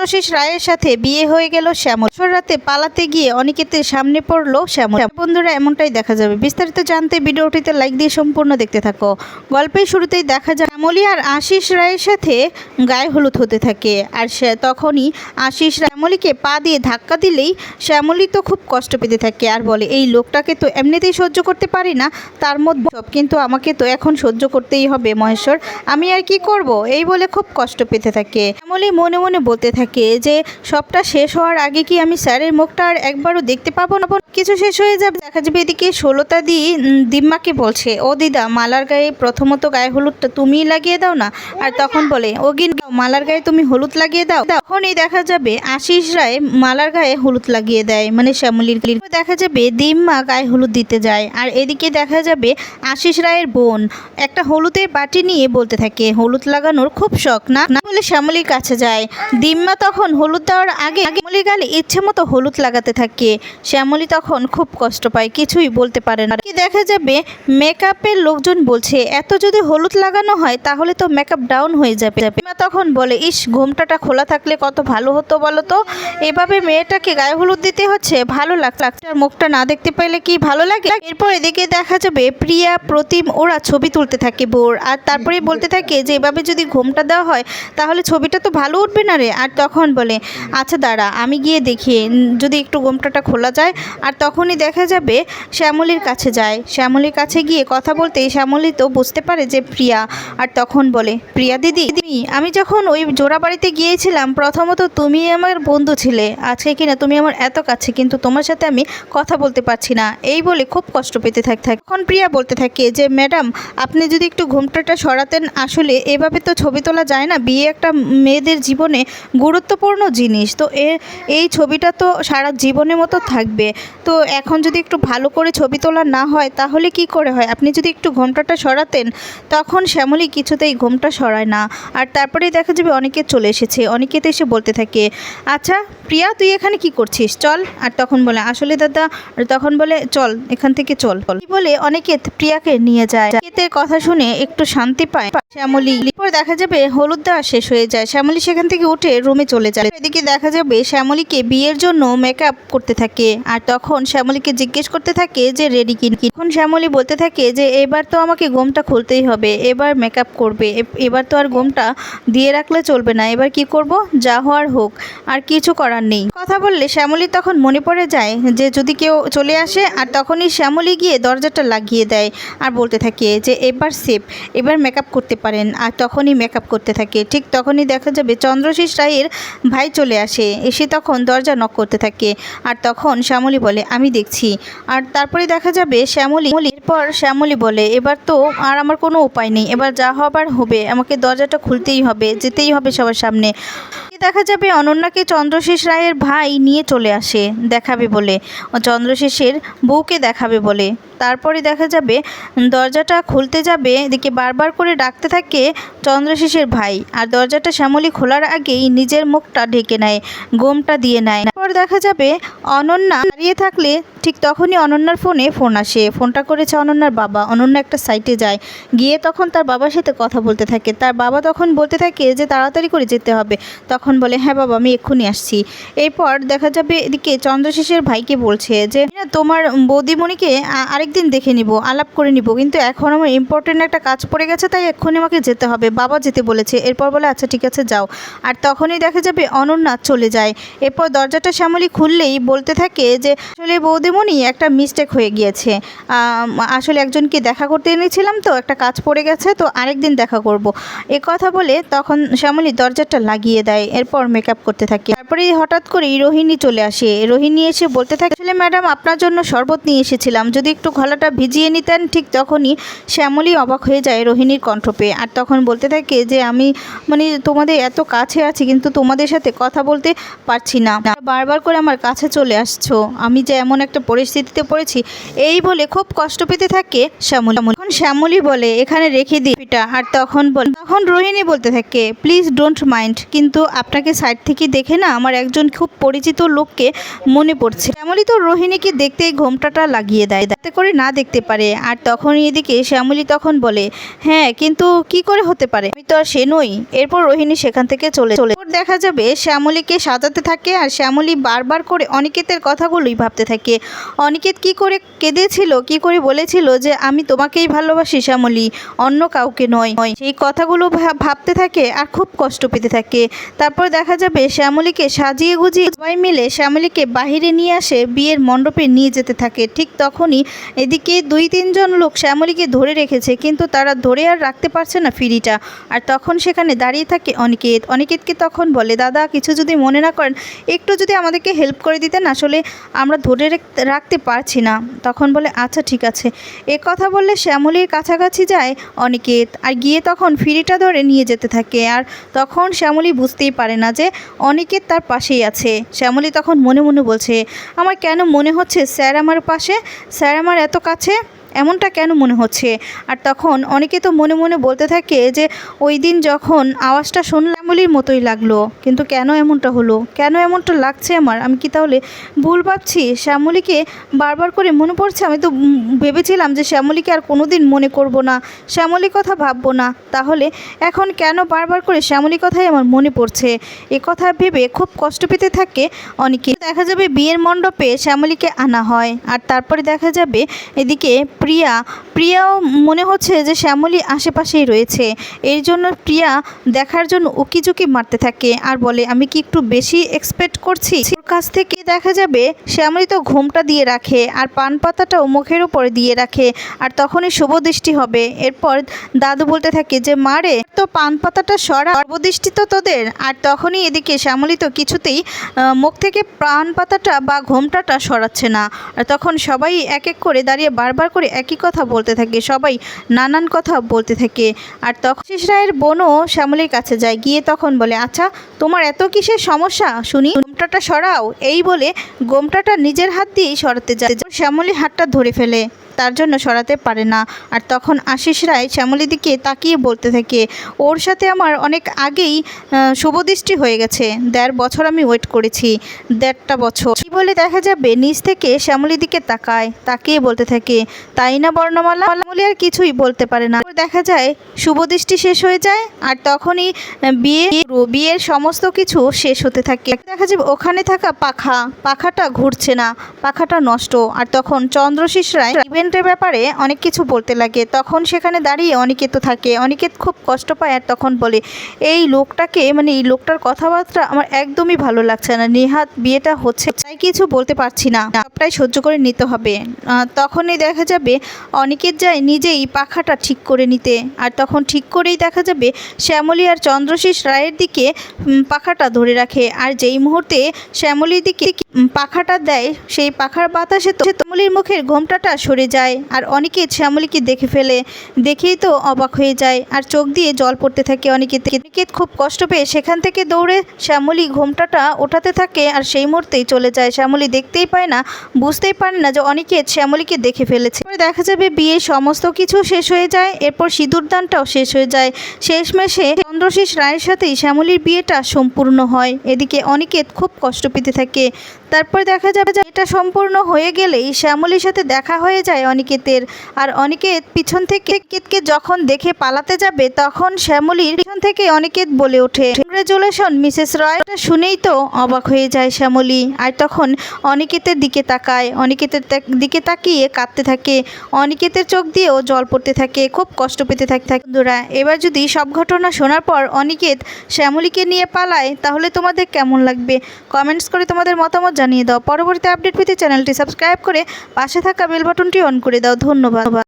চন্দ্রশেষ রায়ের সাথে বিয়ে হয়ে গেল শ্যামল। রাতে পালাতে গিয়ে অনিকেতের সামনে পড়ল শ্যামল। বন্ধুরা, এমনটাই দেখা যাবে। বিস্তারিত জানতে ভিডিওটিতে লাইক দিয়ে সম্পূর্ণ দেখতে থাকো। গল্পের শুরুতেই দেখা যায়, শ্যামলী আর আশিস রায়ের সাথে গায়ে হলুদ হতে থাকে। আর সে তখনই আশিস শ্যামলীকে পা দিয়ে ধাক্কা দিলেই শ্যামলী তো খুব কষ্ট পেতে থাকে। আর বলে, এই লোকটাকে তো এমনিতেই সহ্য করতে পারি না। তার মধ্যে সব, কিন্তু আমাকে তো এখন সহ্য করতেই হবে মহেশ্বর। আমি আর কি করব? এই বলে খুব কষ্ট পেতে থাকে। শ্যামলি মনে মনে বলতে থাকে যে সবটা শেষ হওয়ার আগে কি আমি স্যারের মুখটা আর একবারও দেখতে পাবো না? কিছু শেষ হয়ে যাবে, দেখা যাবে এদিকে ষোলোতা দি দিম্মাকে বলছে, ও দিদা, মালার গায়ে প্রথমত গায়ে হলুদটা তুমিই লাগিয়ে দাও না? আর তখন বলে, ও গিন মালার গায়ে তুমি হলুদ লাগিয়ে দাও। তখনই দেখা যাবে আশিস রায় মালার গায়ে হলুদ লাগিয়ে দেয় মানে শ্যামলির দেখা যাবে দিম্মা গায়ে হলুদ দিতে যায়, আর এদিকে দেখা যাবে আশিস রায়ের বোন একটা হলুদের বাটি নিয়ে বলতে থাকে, হলুদ লাগানোর খুব শখ না না? বলে শ্যামলির কাছে যায়। দিম্মা তখন হলুদ দেওয়ার আগে শ্যামলির গালে ইচ্ছে মতো হলুদ লাগাতে থাকে। শ্যামলি তখন খুব কষ্ট পায়, কিছুই বলতে পারে না। কি দেখা যাবে, মেকআপের লোকজন বলছে, এত যদি হলুদ লাগানো হয়, তাহলে তো মেকআপ ডাউন হয়ে যাবে। দিম্মা তখন বলে, ইস, ঘোমটাটা খোলা থাকলে কত ভালো হতো বলো তো? এভাবে মেয়েটাকে গায়ে হলুদ দিতে হচ্ছে, ভালো লাগছে। আর মুখটা না দেখতে পাইলে কি ভালো লাগে? এরপর এদিকে দেখা যাবে, প্রিয়া, প্রতিম, ওরা ছবি তুলতে থাকে বোর আর তারপরে বলতে থাকে যে, এভাবে যদি ঘোমটা দেওয়া হয়, তাহলে ছবিটা তো ভালো উঠবে না রে। আর তখন বলে আচ্ছা দাঁড়া, আমি গিয়ে দেখি। যদি একটু ঘোমটাটা খোলা যায়। আর তখনই দেখা যাবে শ্যামলির কাছে যায়। শ্যামলির কাছে গিয়ে কথা বলতেই শ্যামলি তো বুঝতে পারে যে প্রিয়া। আর তখন বলে, প্রিয়া দিদি দিদি আমি যখন ওই জোড়া বাড়িতে গিয়েছিলাম, প্রথমত তুমি আমার বন্ধু ছিলে। আজকে কিনা তুমি আমার এত কাছে, কিন্তু তোমার সাথে আমি কথা বলতে পারছি না। এই বলে খুব কষ্ট পেতে থাক থাকে। তখন প্রিয়া বলতে থাকে যে, ম্যাডাম, আপনি যদি একটু ঘুমটাটা সরাতেন, আসলে এভাবে তো ছবি তোলা যায় না। বিয়ে একটা মেয়েদের জীবনে গুরুত্বপূর্ণ জিনিস। তো এ এই ছবিটা তো সারা জীবনের মতো থাকবে। তো এখন যদি একটু ভালো করে ছবি তোলা না হয়, তাহলে কি করে হয়? আপনি যদি একটু ঘোমটাটা সরাতেন, তখন শ্যামলী কিছুতেই ঘোমটা সরায় না। আর তারপরে দেখা যাবে অনেকে চলে এসেছে, অনেকেতে এসে বলতে থাকে আচ্ছা প্রিয়া, তুই এখানে কি করছিস? চল। আর তখন বলে, আসলে দাদা তখন বলে, চল, এখান থেকে চল। বলে অনেকে প্রিয়াকে নিয়ে যায়। কথা শুনে একটু শান্তি পায়। শ্যামলী। পরে দেখা যাবে হলুদ দেওয়া শেষ হয়ে যায়। শ্যামলী সেখান থেকে উঠে রুমে চলে যায়। এদিকে দেখা যাবে শ্যামলীকে বিয়ের জন্য মেকআপ করতে থাকে। আর তখন শ্যামলীকে জিজ্ঞেস করতে থাকে যে রেডি কিন তখন শ্যামলী বলতে থাকে যে, এবার তো আমাকে গোমটা খুলতেই হবে। এবার মেকআপ করবে। এবার তো আর গোমটা দিয়ে রাখলে চলবে না। এবার কি করব? যা হওয়ার হোক। আর কিছু করার নেই। কথা বললে শ্যামলী তখন মনে পড়ে যায় যে, যদি কেউ চলে আসে, আর তখনই শ্যামলী গিয়ে দরজাটা লাগিয়ে দেয়। আর বলতে থাকে যে, এবার সেফ এবার মেকআপ করতে পারেন আর তখনই মেকআপ করতে থাকে। ঠিক তখনই দেখা যাবে চন্দ্রশীষ রায়ের ভাই চলে আসে। এসে তখন দরজা নক করতে থাকে। আর তখন শ্যামলী বলে, আমি দেখছি। আর তারপরে দেখা যাবে শ্যামলী পর শ্যামলী বলে, এবার তো আর আমার কোনো উপায় নেই। এবার যা হবার হবে, আমাকে দরজাটা খুলতেই হবে, যেতেই হবে সবার সামনে। দেখা যাবে অনন্যাকে চন্দ্রশেষ রায়ের ভাই নিয়ে চলে আসে, দেখাবে বলে। চন্দ্রশেষের বউকে দেখাবে বলে। তারপরে দেখা যাবে দরজাটা খুলতে যাবে, এদিকে বারবার করে ডাকতে থাকে চন্দ্রশেষের ভাই। আর দরজাটা শ্যামলী খোলার আগেই নিজের মুখটা ঢেকে নেয়, গোমটা দিয়ে নেয়। তারপর দেখা যাবে অনন্যা দাঁড়িয়ে থাকলে ঠিক তখনই অনন্যার ফোনে ফোন আসে। ফোনটা করেছে অনন্যার বাবা। অনন্যা একটা সাইটে যায়। গিয়ে তখন তার বাবার সাথে কথা বলতে থাকে। তার বাবা তখন বলতে থাকে যে তাড়াতাড়ি করে যেতে হবে। তখন বলে হ্যাঁ বাবা আমি এক্ষুনি আসছি। এরপর দেখা যাবে এদিকে চন্দ্রশেষের ভাইকে বলছে যে "না, তোমার বৌদিমণিকে আরেকদিন দেখে নিব আলাপ করে নিব। কিন্তু এখন আমার ইম্পর্টেন্ট একটা কাজ পড়ে গেছে তাই এক্ষুনি আমাকে যেতে হবে। বাবা যেতে বলেছে। এরপর বলে আচ্ছা ঠিক আছে যাও। আর তখনই দেখা যাবে অনন্যা চলে যায়। এরপর দরজাটা শ্যামলী খুললেই বলতে থাকে যে আসলে বৌদিমণি একটা মিস্টেক হয়ে গিয়েছে। আসলে একজনকে দেখা করতে এনেছিলাম তো, একটা কাজ পড়ে গেছে তো আরেকদিন দেখা করব। এ কথা বলে তখন শ্যামলী দরজাটা লাগিয়ে দেয়, এরপর মেকআপ করতে থাকে। তারপরে হঠাৎ করেই রোহিণী চলে আসে। রোহিণী এসে বলতে থাকে, আসলে ম্যাডাম আপনার জন্য শরবত নিয়ে এসেছিলাম। যদি একটু গলাটা ভিজিয়ে নিতেন, ঠিক তখনই শ্যামলী অবাক হয়ে যায় রোহিণীর কণ্ঠ পেয়ে। আর তখন বলতে থাকে যে, আমি মানে তোমাদের এত কাছে আছি, কিন্তু তোমাদের সাথে কথা বলতে পারছি না। বারবার করে আমার কাছে চলে আসছো। আমি যে এমন একটা পরিস্থিতিতে পড়েছি। এই বলে খুব কষ্ট পেতে থাকে শ্যামলী। তখন শ্যামলী বলে, এখানে রেখে দিই এটা আর তখন বল, তখন রোহিণী বলতে থাকে প্লিজ ডোন্ট মাইন্ড কিন্তু আপনাকে সাইড থেকে দেখে না, আমার একজন খুব পরিচিত লোককে মনে পড়ছে। শ্যামলী তো রোহিণীকে দেখতেই ঘোমটাটা লাগিয়ে দেয়, যাতে করে না দেখতে পারে। আর তখন এদিকে শ্যামলী তখন বলে হ্যাঁ কিন্তু কি করে হতে পারে? আমি তো আর সে নই। এরপর রোহিণী সেখান থেকে চলে চলে দেখা যাবে, শ্যামলীকে সাজাতে থাকে। আর শ্যামলী বারবার করে অনিকেতের কথাগুলোই ভাবতে থাকে। অনিকেত কি করে কেঁদেছিল, কি করে বলেছিল যে, আমি তোমাকেই ভালোবাসি শ্যামলী, অন্য কাউকে নয়। নয় সেই কথাগুলো ভাবতে থাকে আর খুব কষ্ট পেতে থাকে। তারপর দেখা যাবে শ্যামলীকে সাজিয়ে গুজিয়ে সবাই মিলে শ্যামলীকে বাহিরে নিয়ে আসে বিয়ের মণ্ডপে নিয়ে যেতে থাকে। ঠিক তখনই এদিকে দুই, তিনজন লোক শ্যামলীকে ধরে রেখেছে, কিন্তু তারা ধরে আর রাখতে পারছে না ফিরিটা। আর তখন সেখানে দাঁড়িয়ে থাকে অনিকেত। অনিকেতকে তখন বলে, দাদা, কিছু যদি মনে না করেন, একটু যদি আমাদেরকে হেল্প করে দিতেন, আসলে আমরা ধরে রাখতে- রাখতে পারছি না। তখন বলে আচ্ছা ঠিক আছে। এ কথা বললে শ্যামলীর কাছাকাছি যায় অনিকেত আর গিয়ে তখন ফিরিটা ধরে নিয়ে যেতে থাকে আর তখন শ্যামলী বুঝতেই পারে না যে অনিকেত তার পাশেই আছে। শ্যামলী তখন মনে মনে বলছে, আমার কেন মনে হচ্ছে স্যার আমার পাশে? স্যার আমার এত কাছে? এমনটা কেন মনে হচ্ছে? আর তখন অনেকে তো মনে মনে বলতে থাকে যে, ওই দিন যখন আওয়াজটা শুনলাম শ্যামলির মতোই লাগল। কিন্তু কেন এমনটা হলো? কেন এমনটা লাগছে আমার? আমি কি তাহলে ভুল ভাবছি? শ্যামলীকে বারবার করে মনে পড়ছে? আমি তো ভেবেছিলাম যে শ্যামলীকে আর কোনো দিন মনে করব না। শ্যামলীর কথা ভাববো না। তাহলে এখন কেন বারবার করে শ্যামলীর কথাই আমার মনে পড়ছে? এ কথা ভেবে খুব কষ্ট পেতে থাকে অনেকে দেখা যাবে বিয়ের মণ্ডপে শ্যামলীকে আনা হয়। আর তারপরে দেখা যাবে এদিকে প্রিয়া, প্রিয়াও মনে হচ্ছে যে শ্যামলী আশেপাশেই রয়েছে। এর জন্য প্রিয়া দেখার জন্য উকিঝুঁকি মারতে থাকে আর বলে, আমি কি একটু বেশি এক্সপেক্ট করছি? কাছ থেকে দেখা যাবে শ্যামলী তো ঘুমটা দিয়ে রাখে আর পান পাতাটাও মুখের উপরে দিয়ে রাখে আর তখনই শুভ দৃষ্টি হবে। এরপর দাদু বলতে থাকে যে মারে তো পান পাতাটা সরা সর্বদৃষ্টি তো তোদের। আর তখনই এদিকে শ্যামলী তো কিছুতেই মুখ থেকে পান পাতাটা বা ঘোমটাটা সরাচ্ছে না। আর তখন সবাই এক এক করে দাঁড়িয়ে বারবার করে একই কথা বলতে থাকে, সবাই নানান কথা বলতে থাকে। আর তখন আশিস রায়ের বোনও শ্যামলীর কাছে যায়, গিয়ে তখন বলে আচ্ছা তোমার এত কিসের সমস্যা? শুনি, গোমটাটা সরাও। এই বলে গোমটাটা নিজের হাত দিয়েই সরাতে যায়। শ্যামলী হাতটা ধরে ফেলে। তার জন্য সরাতে পারে না। আর তখন আশিস রায় শ্যামলীর দিকে তাকিয়ে বলতে থাকে, ওর সাথে আমার অনেক আগেই শুভদৃষ্টি হয়ে গেছে। দেড় বছর আমি ওয়েট করেছি, দেড়টা বছর। কি বলে দেখা যাবে? নিচ থেকে শ্যামলীর দিকে তাকায়, তাকিয়ে বলতে থাকে, তাই না, বর্ণমালা? শ্যামলী আর কিছুই বলতে পারে না। দেখা যায়, শুভদৃষ্টি শেষ হয়ে যায়, আর তখনই বিয়ে, বিয়ের সমস্ত কিছু শেষ হতে থাকে। দেখা যাবে ওখানে থাকা পাখা, পাখাটা ঘুরছে না, পাখাটা নষ্ট। আর তখন চন্দ্রশিস রায় ইভেন্টের ব্যাপারে অনেক কিছু বলতে লাগে। তখন সেখানে দাঁড়িয়ে অনিকেত থাকে। অনিকেত খুব কষ্ট পায় আর তখন বলে, এই লোকটাকে মানে এই লোকটার কথাবার্তা আমার একদমই ভালো লাগছে না। নেহাত বিয়েটা হচ্ছে, তাই কিছু বলতে পারছি না। সবটাই সহ্য করে নিতে হবে। তখনই দেখা যাবে অনিকেত যায় নিজেই পাখাটা ঠিক করে নিতে। আর তখন ঠিক করেই দেখা যাবে শ্যামলী আর চন্দ্রশিস রায়ের দিকে পাখাটা ধরে রাখে। আর যেই মুহূর্তে শ্যামলীর দিকে পাখাটা দেয়, সেই পাখার বাতাসে তো শ্যামলির মুখের ঘোমটাটা সরে যায়, আর অনেকে শ্যামলিকে দেখে ফেলে, দেখেই তো অবাক হয়ে যায়, আর চোখ দিয়ে জল পড়তে থাকে অনেকে অনিকেত খুব কষ্ট পেয়ে সেখান থেকে দৌড়ে শ্যামলি ঘোমটাটা ওঠাতে থাকে, আর সেই মুহূর্তেই চলে যায়। শ্যামলি দেখতেই পায় না, বুঝতেই পারে না যে অনেকে শ্যামলিকে দেখে ফেলেছে। এরপরে দেখা যাবে বিয়ের সমস্ত কিছু শেষ হয়ে যায়, এরপর সিঁদুরদানটাও শেষ হয়ে যায়। শেষমেশে চন্দ্রশেষ রায়ের সাথেই শ্যামলীর বিয়েটা সম্পূর্ণ হয়, এদিকে অনিকেত খুব কষ্ট পেতে থাকে। তারপর দেখা যাবে যে এটা সম্পূর্ণ হয়ে গেলেই শ্যামলীর সাথে দেখা হয়ে যায় অনিকেতের। আর অনিকেত পিছন থেকে কেতকে যখন দেখে পালাতে যাবে, তখন শ্যামলীর পিছন থেকে অনিকেত বলে ওঠে কংগ্রেচুলেশন মিসেস রয় শুনেই তো অবাক হয়ে যায় শ্যামলী। আর তখন অনিকেতের দিকে তাকায়, অনিকেতের দিকে তাকিয়ে কাঁদতে থাকে। অনিকেতের চোখ দিয়েও জল পড়তে থাকে, খুব কষ্ট পেতে থাকে বন্ধুরা, এবার যদি সব ঘটনা শোনার পর অনিকেত শ্যামলীকে নিয়ে পালায়, তাহলে তোমাদের কেমন লাগবে? কমেন্টস করে তোমাদের মতামত জানিয়ে দাও। পরবর্তী আপডেট পেতে চ্যানেলটি সাবস্ক্রাইব করে পাশে থাকা বেল বাটনটি অন করে দাও। ধন্যবাদ।